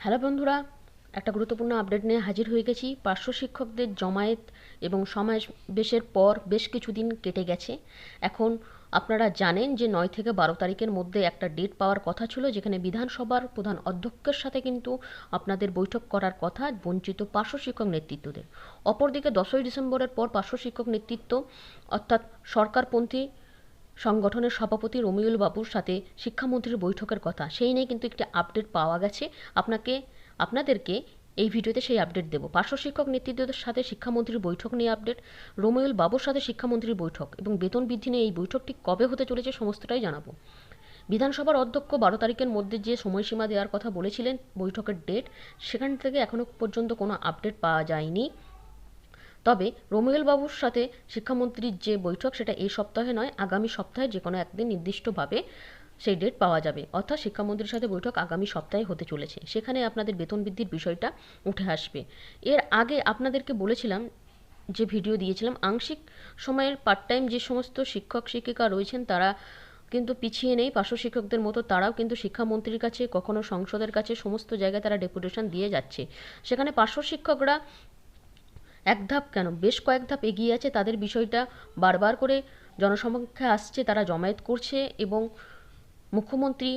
Hello বন্ধুরা, একটা গুরুত্বপূর্ণ আপডেট নিয়ে হাজির হয়ে গেছি। পার্শ্ব শিক্ষকদের জমায়েত এবং সমাবেশের পর বেশ কিছুদিন কেটে গেছে। এখন আপনারা জানেন যে নয় থেকে বারো তারিখের মধ্যে একটা ডেট পাওয়ার কথা ছিল, যেখানে বিধানসভার প্রধান অধ্যক্ষের সাথে কিন্তু আপনাদের বৈঠক করার কথা বঞ্চিত পার্শ্ব শিক্ষক নেতৃত্বদের। অপরদিকে দশই ডিসেম্বরের পর পার্শ্ব শিক্ষক নেতৃত্ব, অর্থাৎ সরকারপন্থী সংগঠনের সভাপতি রমিউল বাবুর সাথে শিক্ষামন্ত্রীর বৈঠকের কথা। সেই নিয়ে কিন্তু একটি আপডেট পাওয়া গেছে। আপনাকে, আপনাদেরকে এই ভিডিওতে সেই আপডেট দেবো। পার্শ্ব শিক্ষক নেতৃত্বদের সাথে শিক্ষামন্ত্রীর বৈঠক নিয়ে আপডেট রমিউল বাবুর সাথে শিক্ষামন্ত্রীর বৈঠক এবং বেতন বৃদ্ধি নিয়ে এই বৈঠকটি কবে হতে চলেছে সমস্তটাই জানাব। বিধানসভার অধ্যক্ষ বারো তারিখের মধ্যে যে সময়সীমা দেওয়ার কথা বলেছিলেন বৈঠকের ডেট সেখান থেকে এখনও পর্যন্ত কোনো আপডেট পাওয়া যায়নি। তবে রমিউল বাবুর সাথে শিক্ষামন্ত্রীর যে বৈঠক, সেটা এই সপ্তাহে নয়, আগামী সপ্তাহে যে কোনো একদিন নির্দিষ্টভাবে সেই ডেট পাওয়া যাবে। অর্থাৎ শিক্ষামন্ত্রীর সাথে বৈঠক আগামী সপ্তাহে হতে চলেছে। সেখানে আপনাদের বেতন বৃদ্ধির বিষয়টা উঠে আসবে। এর আগে আপনাদেরকে বলেছিলাম, যে ভিডিও দিয়েছিলাম, আংশিক সময়ের পার্ট টাইম যে সমস্ত শিক্ষক, শিক্ষিকা রয়েছেন, তারা কিন্তু পিছিয়ে নেই। পার্শ্ব শিক্ষকদের মতো তারাও কিন্তু শিক্ষামন্ত্রীর কাছে, কখনো সংসদের কাছে, সমস্ত জায়গায় তারা ডেপুটেশন দিয়ে যাচ্ছে। সেখানে পার্শ্ব শিক্ষকরা এক ধাপ কেন? বেশ কয়েক ধাপ এগিয়ে আছে, তাদের বিষয়টা বারবার করে জনসমক্ষে আসছে, তারা জমায়েত করছে এবং মুখ্যমন্ত্রী,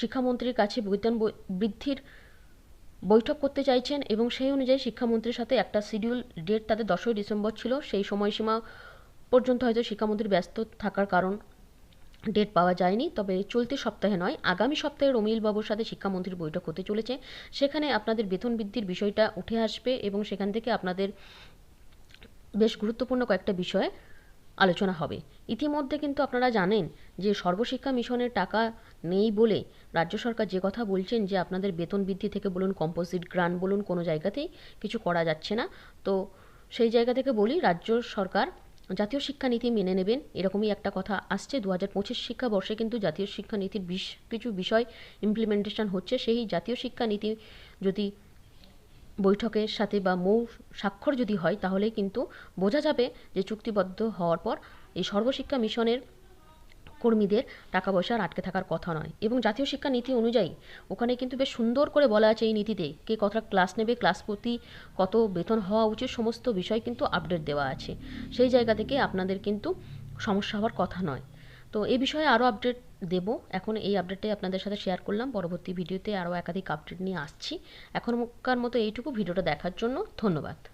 শিক্ষামন্ত্রীর কাছে বেতন বৃদ্ধির বৈঠক করতে চাইছেন এবং সেই অনুযায়ী শিক্ষামন্ত্রীর সাথে একটা শিডিউল ডেট তাদের দশই ডিসেম্বর ছিল, সেই সময়সীমা পর্যন্ত হয়তো শিক্ষামন্ত্রী ব্যস্ত থাকার কারণ ডেট পাওয়া যায়নি, তবে চলতি সপ্তাহে নয়, আগামী সপ্তাহে রমিল বাবুর সাথে শিক্ষামন্ত্রীর বৈঠক হতে চলেছে। সেখানে আপনাদের বেতন বৃদ্ধির বিষয়টা উঠে আসবে এবং সেখান থেকে আপনাদের বেশ গুরুত্বপূর্ণ কয়েকটা বিষয়ে আলোচনা হবে। ইতিমধ্যে কিন্তু আপনারা জানেন যে সর্বশিক্ষা মিশনের টাকা নেই বলে রাজ্য সরকার যে কথা বলছেন যে আপনাদের বেতন বৃদ্ধি থেকে বলুন, কম্পোজিট গ্রান্ট বলুন, কোনো জায়গাতেই কিছু করা যাচ্ছে না। তো সেই জায়গা থেকে বলি, রাজ্য সরকার জাতীয় শিক্ষানীতি মেনে নেবেন, এরকমই একটা কথা আসছে। দু হাজার পঁচিশ শিক্ষাবর্ষে কিন্তু জাতীয় শিক্ষানীতির বিশ কিছু বিষয় ইমপ্লিমেন্টেশন হচ্ছে। সেই জাতীয় শিক্ষানীতি যদি বৈঠকের সাথে বা মৌ স্বাক্ষর যদি হয় তাহলে কিন্তু বোঝা যাবে যে চুক্তিবদ্ধ হওয়ার পর এই সর্বশিক্ষা মিশনের কর্মীদের টাকা পয়সা আটকে থাকার কথা নয়। এবং জাতীয় শিক্ষা নীতি অনুযায়ী ওখানে কিন্তু বেশ সুন্দর করে বলা আছে এই নীতিতে কে কতটা ক্লাস নেবে, ক্লাস প্রতি কত বেতন হওয়া উচিত, সমস্ত বিষয় কিন্তু আপডেট দেওয়া আছে। সেই জায়গা থেকে আপনাদের কিন্তু সমস্যা হওয়ার কথা নয়। তো এ বিষয়ে আরও আপডেট দেব। এখন এই আপডেটটাই আপনাদের সাথে শেয়ার করলাম। পরবর্তী ভিডিওতে আরও একাধিক আপডেট নিয়ে আসছি। এখনকার মতো এইটুকু। ভিডিওটা দেখার জন্য ধন্যবাদ।